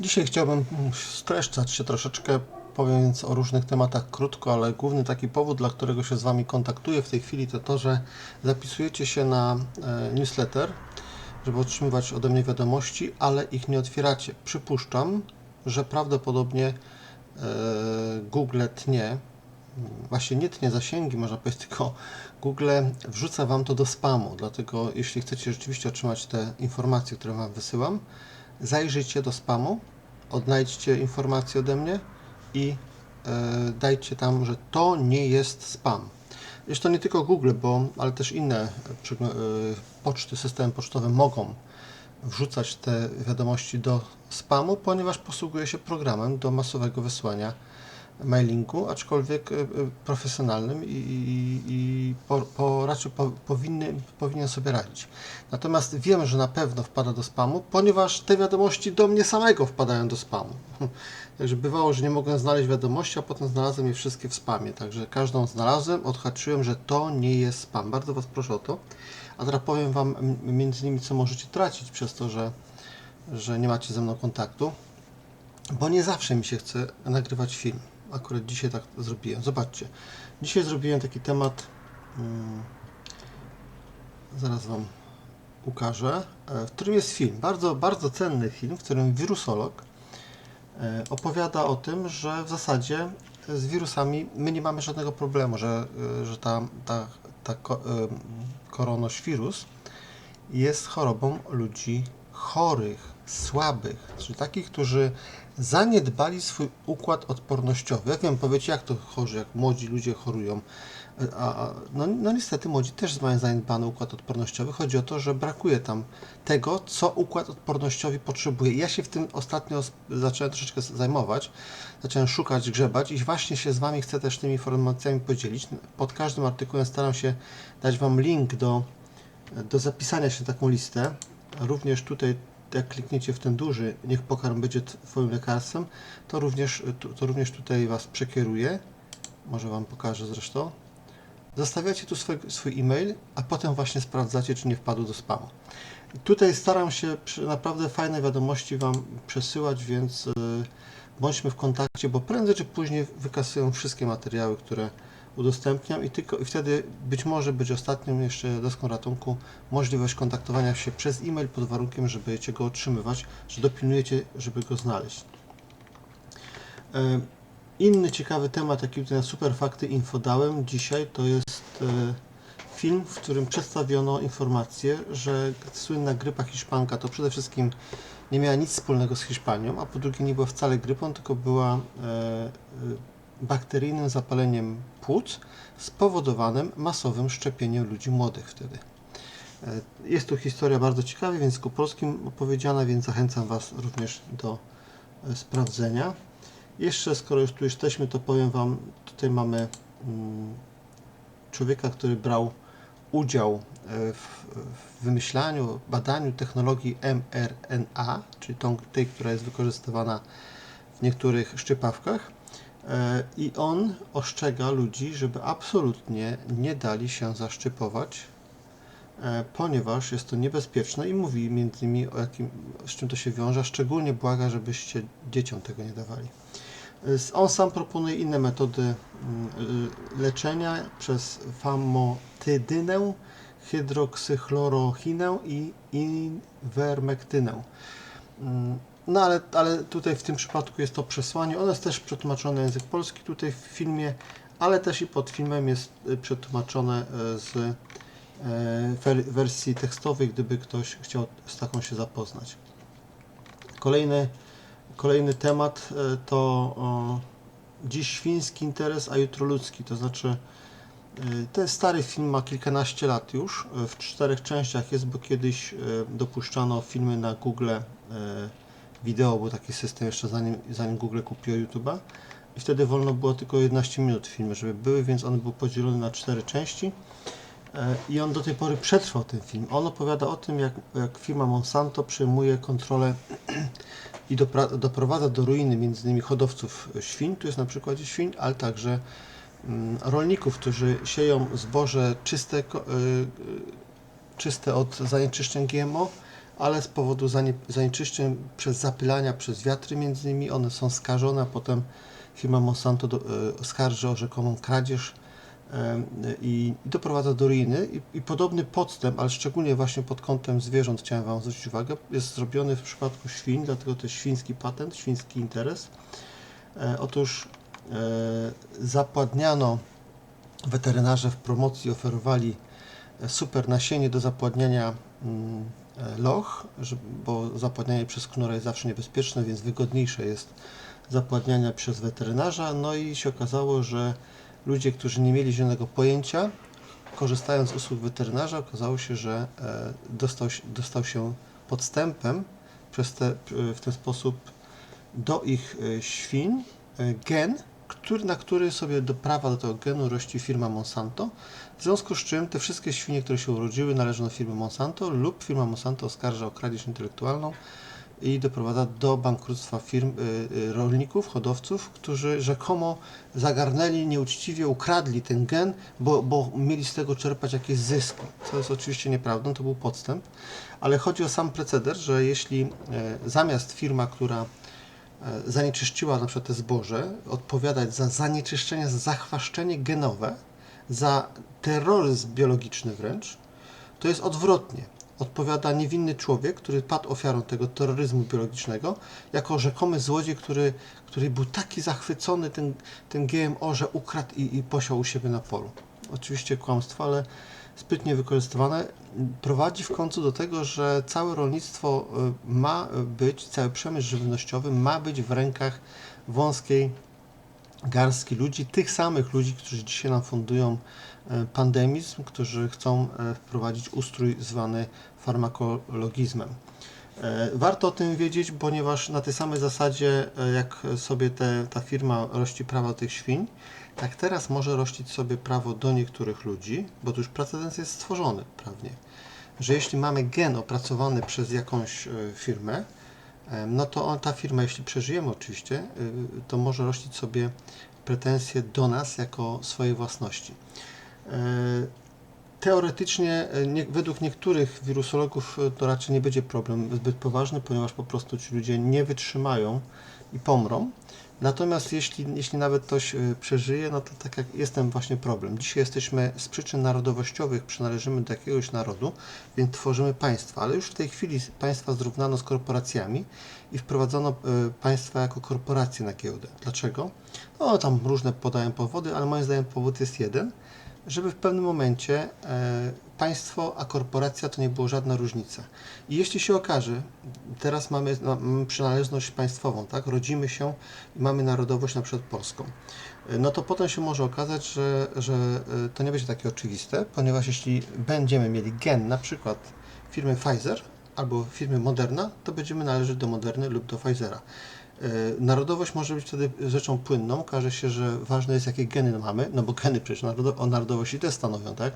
Dzisiaj chciałbym mm, streszczać się troszeczkę, powiem więc o różnych tematach krótko, ale główny taki powód, dla którego się z Wami kontaktuję w tej chwili, to to, że zapisujecie się na e, newsletter, żeby otrzymywać ode mnie wiadomości, ale ich nie otwieracie. Przypuszczam, że prawdopodobnie e, Google tnie, właśnie nie tnie zasięgi, można powiedzieć, tylko Google wrzuca Wam to do spamu. Dlatego, jeśli chcecie rzeczywiście otrzymać te informacje, które Wam wysyłam, zajrzyjcie do spamu, odnajdźcie informacje ode mnie i e, dajcie tam, że to nie jest spam. Zresztą nie tylko Google, bo, ale też inne e, e, poczty, systemy pocztowe mogą wrzucać te wiadomości do spamu, ponieważ posługuje się programem do masowego wysłania mailingu, aczkolwiek e, e, profesjonalnym i, i, i po, po, raczej po, powinny, powinien sobie radzić. Natomiast wiem, że na pewno wpada do spamu, ponieważ te wiadomości do mnie samego wpadają do spamu. Także bywało, że nie mogłem znaleźć wiadomości, a potem znalazłem je wszystkie w spamie. Także każdą znalazłem, odhaczyłem, że to nie jest spam. Bardzo Was proszę o to. A teraz powiem Wam między innymi, co możecie tracić przez to, że, że nie macie ze mną kontaktu. Bo nie zawsze mi się chce nagrywać film. Akurat dzisiaj tak zrobiłem. Zobaczcie. Dzisiaj zrobiłem taki temat. mm, Zaraz Wam ukażę. e, W którym jest film. Bardzo, bardzo cenny film, w którym wirusolog e, opowiada o tym, że w zasadzie z wirusami my nie mamy żadnego problemu, że, e, że ta, ta, ta ko- em, koronavirus jest chorobą ludzi chorych, słabych, czyli takich, którzy zaniedbali swój układ odpornościowy. Ja wiem, powiecie, jak to chorzy, jak młodzi ludzie chorują. A, a, no, no niestety młodzi też mają zaniedbany układ odpornościowy. Chodzi o to, że brakuje tam tego, co układ odpornościowy potrzebuje. Ja się w tym ostatnio zacząłem troszeczkę zajmować, zacząłem szukać, grzebać i właśnie się z Wami chcę też tymi informacjami podzielić. Pod każdym artykułem staram się dać Wam link do, do zapisania się na taką listę. Również tutaj, jak klikniecie w ten duży, niech pokarm będzie Twoim lekarstwem, to również, to, również tutaj Was przekieruje. Może Wam pokażę zresztą. Zostawiacie tu swój, swój e-mail, a potem właśnie sprawdzacie, czy nie wpadł do spamu. Tutaj staram się naprawdę fajne wiadomości Wam przesyłać, więc y, bądźmy w kontakcie, bo prędzej czy później wykasują wszystkie materiały, które udostępniam i, tylko, i wtedy być może być ostatnią jeszcze deską ratunku możliwość kontaktowania się przez e-mail pod warunkiem, że będziecie go otrzymywać, że dopilnujecie, żeby go znaleźć. E, Inny ciekawy temat, jaki tutaj na Super Fakty Info dałem dzisiaj, to jest e, film, w którym przedstawiono informację, że słynna grypa hiszpanka to przede wszystkim nie miała nic wspólnego z Hiszpanią, a po drugie nie była wcale grypą, tylko była e, bakteryjnym zapaleniem płuc spowodowanym masowym szczepieniem ludzi młodych wtedy. E, Jest tu historia bardzo ciekawa, w języku polskim opowiedziana, więc zachęcam Was również do e, sprawdzenia. Jeszcze, skoro już tu jesteśmy, to powiem Wam, tutaj mamy mm, człowieka, który brał udział e, w wymyślaniu, badaniu technologii mRNA, czyli tą, tej, która jest wykorzystywana w niektórych szczypawkach. E, I on ostrzega ludzi, żeby absolutnie nie dali się zaszczypować, e, ponieważ jest to niebezpieczne i mówi między innymi o jakim, z czym to się wiąże, szczególnie błaga, żebyście dzieciom tego nie dawali. Y, On sam proponuje inne metody mm, leczenia przez famotydynę, hydroksykchlorochinę i inwermektynę. No ale, ale tutaj w tym przypadku jest to przesłanie. Ono jest też przetłumaczone na język polski tutaj w filmie, ale też i pod filmem jest y, przetłumaczone y, z y, wer- wersji tekstowej, gdyby ktoś chciał z taką się zapoznać. Kolejny Kolejny temat to dziś świński interes, a jutro ludzki. To znaczy, jest stary film, ma kilkanaście lat już. W czterech częściach jest, bo kiedyś dopuszczano filmy na Google wideo, był taki system jeszcze zanim, zanim Google kupiło YouTube'a. I wtedy wolno było tylko 11 minut filmy, żeby były, więc on był podzielony na cztery części. E, I on do tej pory przetrwał ten film. On opowiada o tym, jak, jak firma Monsanto przejmuje kontrolę i doprowadza do ruiny między innymi hodowców świń, tu jest na przykładzie świń, ale także mm, rolników, którzy sieją zboże czyste, y, y, czyste od zanieczyszczeń GMO, ale z powodu zanie- zanieczyszczeń przez zapylania, przez wiatry między innymi, one są skażone, a potem firma Monsanto do, e, oskarży o rzekomą kradzież e, i, i doprowadza do ruiny. I, I podobny podstęp, ale szczególnie właśnie pod kątem zwierząt chciałem Wam zwrócić uwagę, jest zrobiony w przypadku świń, dlatego to jest świński patent, świński interes. E, otóż e, zapładniano weterynarze w promocji oferowali e, super nasienie do zapładniania mm, loch, żeby, bo zapładnianie przez knura jest zawsze niebezpieczne, więc wygodniejsze jest zapładniania przez weterynarza. No i się okazało, że ludzie, którzy nie mieli zielonego pojęcia, korzystając z usług weterynarza, okazało się, że e, dostał, dostał się podstępem przez te, w ten sposób do ich e, świń e, gen, który, na który sobie do prawa do tego genu rości firma Monsanto. W związku z czym te wszystkie świnie, które się urodziły, należą do firmy Monsanto lub firma Monsanto oskarża o kradzież intelektualną i doprowadza do bankructwa firm, y, y, rolników, hodowców, którzy rzekomo zagarnęli, nieuczciwie ukradli ten gen, bo, bo mieli z tego czerpać jakieś zyski. Co jest oczywiście nieprawdą, to był podstęp, ale chodzi o sam proceder, że jeśli e, zamiast firma, która zanieczyszczyła na przykład te zboże, odpowiadać za zanieczyszczenie, za zachwaszczenie genowe, za terroryzm biologiczny wręcz, to jest odwrotnie. Odpowiada niewinny człowiek, który padł ofiarą tego terroryzmu biologicznego, jako rzekomy złodziej, który, który był taki zachwycony tym, tym GMO, że ukradł i, i posiał u siebie na polu. Oczywiście kłamstwo, ale sprytnie wykorzystywane, prowadzi w końcu do tego, że całe rolnictwo y, ma być, cały przemysł żywnościowy ma być w rękach wąskiej garstki ludzi, tych samych ludzi, którzy dzisiaj nam fundują e, pandemizm, którzy chcą e, wprowadzić ustrój zwany farmakologizmem. Warto o tym wiedzieć, ponieważ na tej samej zasadzie, jak sobie te, ta firma rości prawa tych świń, tak teraz może rościć sobie prawo do niektórych ludzi, bo tu już precedens jest stworzony prawnie, że jeśli mamy gen opracowany przez jakąś e, firmę, e, no to ta firma, jeśli przeżyjemy oczywiście, y, to może rościć sobie pretensje do nas jako swojej własności. E, Teoretycznie, e, nie, według niektórych wirusologów, e, to raczej nie będzie problem zbyt poważny, ponieważ po prostu ci ludzie nie wytrzymają i pomrą. Natomiast jeśli, jeśli nawet ktoś e, przeżyje, no to tak jak jest ten właśnie problem. Dzisiaj jesteśmy z przyczyn narodowościowych, przynależymy do jakiegoś narodu, więc tworzymy państwa, ale już w tej chwili państwa zrównano z korporacjami i wprowadzono e, państwa jako korporacje na giełdę. Dlaczego? No tam różne podają powody, ale moim zdaniem powód jest jeden, żeby w pewnym momencie e, państwo a korporacja to nie było żadna różnica. I jeśli się okaże, teraz mamy, no, przynależność państwową, tak? Rodzimy się i mamy narodowość na przykład polską. E, No to potem się może okazać, że, że e, to nie będzie takie oczywiste, ponieważ jeśli będziemy mieli gen na przykład firmy Pfizer albo firmy Moderna, to będziemy należeć do Moderny lub do Pfizera. E, Narodowość może być wtedy rzeczą płynną. Okaże się, że ważne jest, jakie geny mamy, no bo geny przecież o narodowości też stanowią, tak?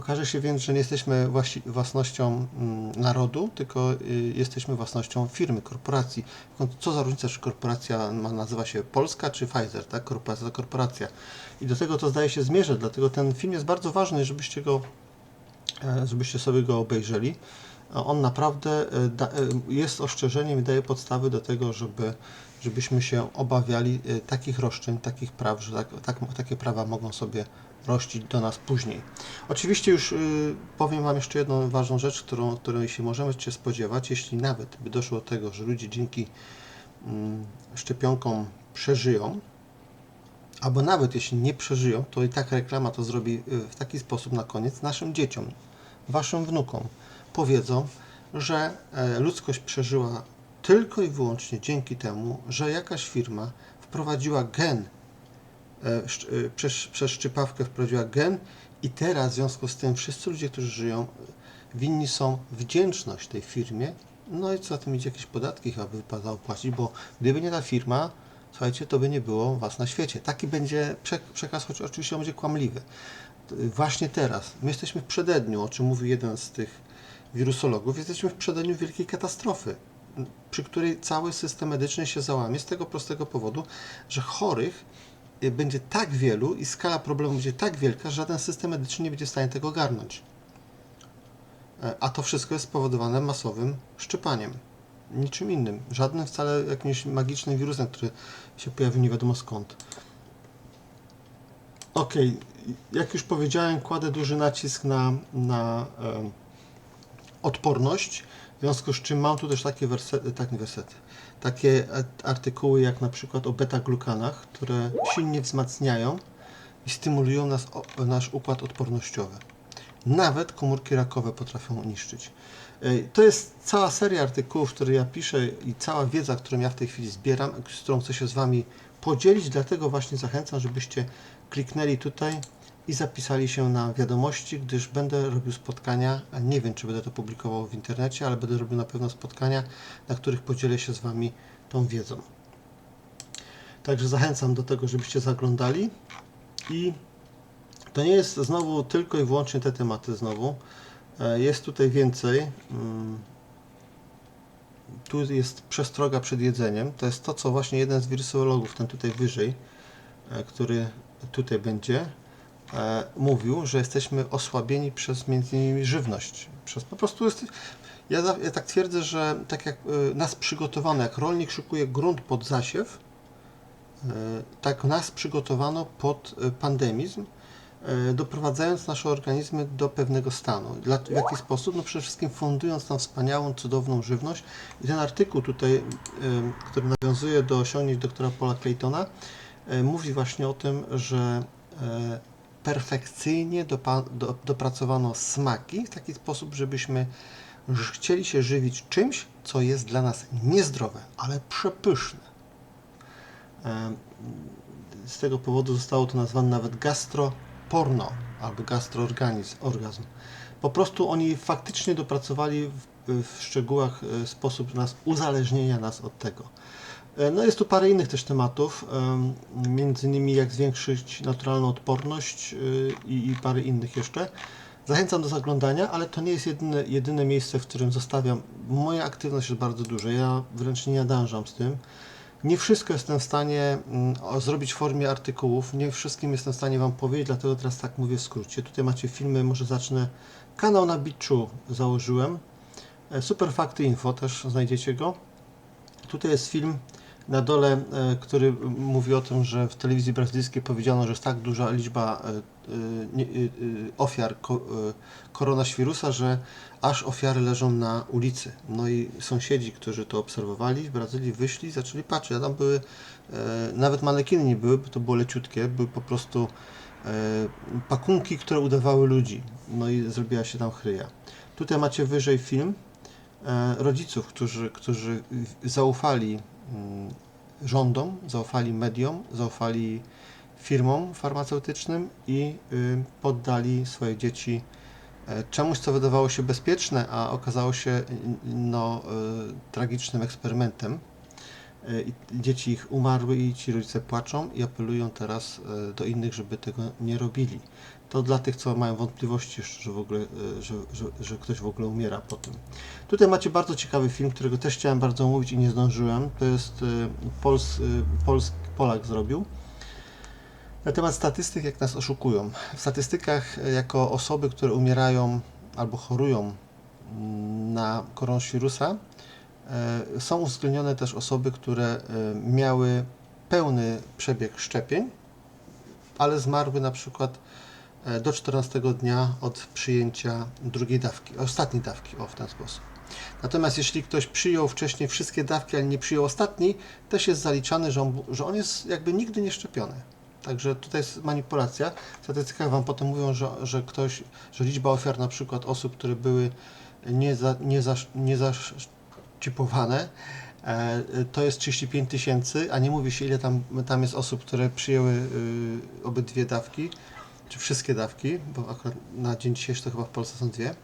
Okaże się więc, że nie jesteśmy własnością mm, narodu, tylko y, jesteśmy własnością firmy, korporacji. Co za różnica, czy korporacja ma, nazywa się Polska czy Pfizer, tak? Korporacja to korporacja. I do tego to zdaje się zmierzać, dlatego ten film jest bardzo ważny, żebyście go, e, żebyście sobie go obejrzeli. On naprawdę e, da, e, jest ostrzeżeniem i daje podstawy do tego, żeby, żebyśmy się obawiali e, takich roszczeń, takich praw, że tak, tak, takie prawa mogą sobie rościć do nas później. Oczywiście już y, powiem Wam jeszcze jedną ważną rzecz, którą, której się możemy się spodziewać, jeśli nawet by doszło do tego, że ludzie dzięki mm, szczepionkom przeżyją, albo nawet jeśli nie przeżyją, to i tak reklama to zrobi y, w taki sposób na koniec naszym dzieciom, Waszym wnukom powiedzą, że e, ludzkość przeżyła tylko i wyłącznie dzięki temu, że jakaś firma wprowadziła gen e, e, przez, szczypawkę wprowadziła gen i teraz w związku z tym wszyscy ludzie, którzy żyją, winni są wdzięczność tej firmie. No i co za tym idzie, jakieś podatki chyba by wypadało płacić, bo gdyby nie ta firma, słuchajcie, to by nie było was na świecie. Taki będzie prze- przekaz, choć oczywiście on będzie kłamliwy. Właśnie teraz, my jesteśmy w przededniu, o czym mówi jeden z tych wirusologów, jesteśmy w przededniu wielkiej katastrofy, przy której cały system medyczny się załamie z tego prostego powodu, że chorych będzie tak wielu i skala problemu będzie tak wielka, że żaden system medyczny nie będzie w stanie tego ogarnąć. E, A to wszystko jest spowodowane masowym szczepaniem. Niczym innym. Żadnym wcale jakimś magicznym wirusem, który się pojawił nie wiadomo skąd. Ok, jak już powiedziałem, kładę duży nacisk na, na odporność, w związku z czym mam tu też takie wersety, tak, wersety, takie artykuły jak na przykład o beta-glukanach, które silnie wzmacniają i stymulują nas, o, nasz układ odpornościowy. Nawet komórki rakowe potrafią niszczyć. To jest cała seria artykułów, które ja piszę i cała wiedza, którą ja w tej chwili zbieram, z którą chcę się z Wami podzielić, dlatego właśnie zachęcam, żebyście kliknęli tutaj i zapisali się na wiadomości, gdyż będę robił spotkania, nie wiem, czy będę to publikował w internecie, ale będę robił na pewno spotkania, na których podzielę się z Wami tą wiedzą. Także zachęcam do tego, żebyście zaglądali i to nie jest znowu tylko i wyłącznie te tematy znowu. E, Jest tutaj więcej. Mm, Tu jest przestroga przed jedzeniem. To jest to, co właśnie jeden z wirusologów, ten tutaj wyżej, e, który tutaj będzie, e, mówił, że jesteśmy osłabieni przez między innymi żywność. Przez po prostu jest. Ja, ja tak twierdzę, że tak jak e, nas przygotowano, jak rolnik szykuje grunt pod zasiew, e, tak nas przygotowano pod e, pandemizm, e, doprowadzając nasze organizmy do pewnego stanu. Dla, w jaki sposób? No przede wszystkim fundując nam wspaniałą, cudowną żywność. I ten artykuł tutaj, e, który nawiązuje do osiągnięć doktora Paula Claytona, e, mówi właśnie o tym, że e, perfekcyjnie do, dopracowano smaki w taki sposób, żebyśmy chcieli się żywić czymś, co jest dla nas niezdrowe, ale przepyszne. Z tego powodu zostało to nazwane nawet gastroporno albo gastroorganizm. Orgazm. Po prostu oni faktycznie dopracowali w, w szczegółach e, sposób nas, uzależnienia nas od tego. E, No jest tu parę innych też tematów, em, między innymi jak zwiększyć naturalną odporność y, i, i parę innych jeszcze. Zachęcam do zaglądania, ale to nie jest jedyne, jedyne miejsce, w którym zostawiam. Moja aktywność jest bardzo duża, ja wręcz nie nadążam z tym. Nie wszystko jestem w stanie mm, zrobić w formie artykułów, nie wszystkim jestem w stanie Wam powiedzieć, dlatego teraz tak mówię w skrócie. Tutaj macie filmy, może zacznę. Kanał na Biczu założyłem. E, Super Fakty Info też znajdziecie go. Tutaj jest film na dole, e, który mówi o tym, że w telewizji brazylijskiej powiedziano, że jest tak duża liczba e, e, ofiar ko, koronawirusa, że aż ofiary leżą na ulicy. No i sąsiedzi, którzy to obserwowali w Brazylii, wyszli, zaczęli patrzeć. A tam były, nawet manekiny nie były, bo to było leciutkie, były po prostu pakunki, które udawały ludzi. No i zrobiła się tam chryja. Tutaj macie wyżej film rodziców, którzy, którzy zaufali rządom, zaufali mediom, zaufali firmom farmaceutycznym i y, poddali swoje dzieci e, czemuś, co wydawało się bezpieczne, a okazało się y, no, y, tragicznym eksperymentem. Y, dzieci ich umarły i ci rodzice płaczą i apelują teraz y, do innych, żeby tego nie robili. To dla tych, co mają wątpliwości jeszcze, że, w ogóle, y, że, że, że ktoś w ogóle umiera po tym. Tutaj macie bardzo ciekawy film, którego też chciałem bardzo omówić i nie zdążyłem. To jest y, Pols, y, Pols, Polak zrobił. Na temat statystyk, jak nas oszukują. W statystykach jako osoby, które umierają albo chorują mm, na koronawirusa, są uwzględnione też osoby, które miały pełny przebieg szczepień, ale zmarły na przykład e, do 14 dnia od przyjęcia drugiej dawki, ostatniej dawki, o w ten sposób. Natomiast jeśli ktoś przyjął wcześniej wszystkie dawki, ale nie przyjął ostatniej, też jest zaliczany, że on, że on jest jakby nigdy nie szczepiony. Także tutaj jest manipulacja. W statystykach Wam potem mówią, że, że ktoś, że liczba ofiar na przykład osób, które były nie, za, nie, nie e, to jest 35 tysięcy, a nie mówi się ile tam, tam jest osób, które przyjęły y, obydwie dawki, czy wszystkie dawki, bo akurat na dzień dzisiejszy to chyba w Polsce są dwie,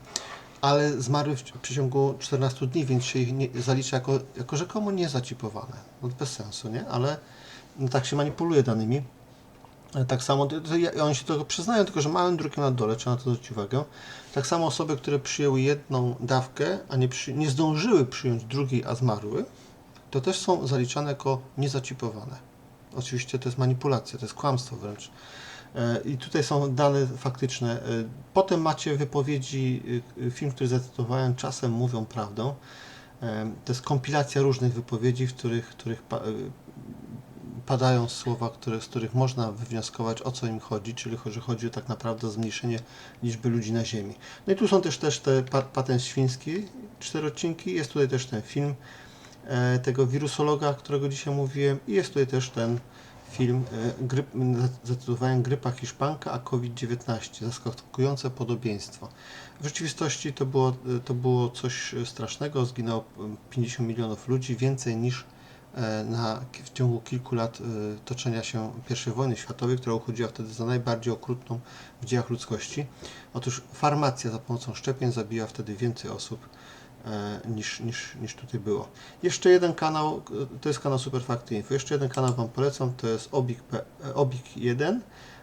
ale zmarły w przeciągu 14 dni, więc się ich nie, zalicza jako, jako rzekomo niezaczipowane. No bez sensu, nie? Ale no, tak się manipuluje danymi. Tak samo, to- to oni się tego przyznają, tylko że małym drukiem na dole, trzeba na to zwrócić uwagę. Tak samo osoby, które przyjęły jedną dawkę, a nie, przy, nie zdążyły przyjąć drugiej, a zmarły, to też są zaliczane jako niezaczipowane. Oczywiście to jest manipulacja, to jest kłamstwo wręcz. E, I tutaj są dane faktyczne. E, Potem macie wypowiedzi, y, film, który zacytowałem, czasem mówią prawdę. E, To jest kompilacja różnych wypowiedzi, w których, których pa- padają słowa, które, z których można wywnioskować, o co im chodzi, czyli że chodzi tak naprawdę o zmniejszenie liczby ludzi na Ziemi. No i tu są też, też te pa- patent świński, cztery odcinki, jest tutaj też ten film e, tego wirusologa, którego dzisiaj mówiłem i jest tutaj też ten film e, gryp, zatytułowałem Grypa Hiszpanka, a COVID-19. Zaskakujące podobieństwo. W rzeczywistości to było, to było coś strasznego. Zginęło e, 50 milionów ludzi, więcej niż e, na, w ciągu kilku lat e, toczenia się I wojny światowej, która uchodziła wtedy za najbardziej okrutną w dziejach ludzkości. Otóż farmacja za pomocą szczepień zabija wtedy więcej osób e, niż, niż, niż tutaj było. Jeszcze jeden kanał, e, to jest kanał Superfakty Info. Jeszcze jeden kanał Wam polecam, to jest Obik, e, Obik 1,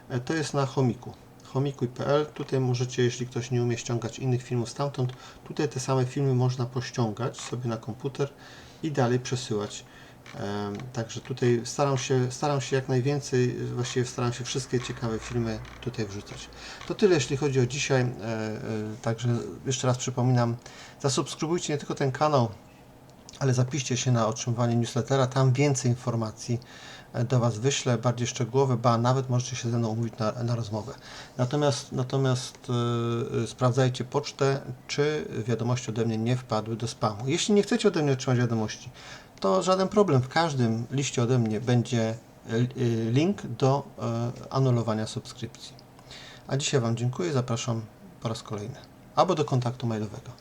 e, to jest na chomiku. Chomikuj.pl. Tutaj możecie, jeśli ktoś nie umie ściągać innych filmów stamtąd, tutaj te same filmy można pościągać sobie na komputer i dalej przesyłać. Także tutaj staram się, staram się jak najwięcej, właściwie staram się wszystkie ciekawe filmy tutaj wrzucać. To tyle, jeśli chodzi o dzisiaj. E, e, Także jeszcze raz przypominam, zasubskrybujcie nie tylko ten kanał, ale zapiszcie się na otrzymywanie newslettera. Tam więcej informacji e, do Was wyślę, bardziej szczegółowe, ba nawet możecie się ze mną umówić na, na rozmowę. Natomiast, natomiast e, sprawdzajcie pocztę, czy wiadomości ode mnie nie wpadły do spamu. Jeśli nie chcecie ode mnie otrzymać wiadomości, to żaden problem. W każdym liście ode mnie będzie e, e, link do e, anulowania subskrypcji. A dzisiaj Wam dziękuję, zapraszam po raz kolejny. Albo do kontaktu mailowego.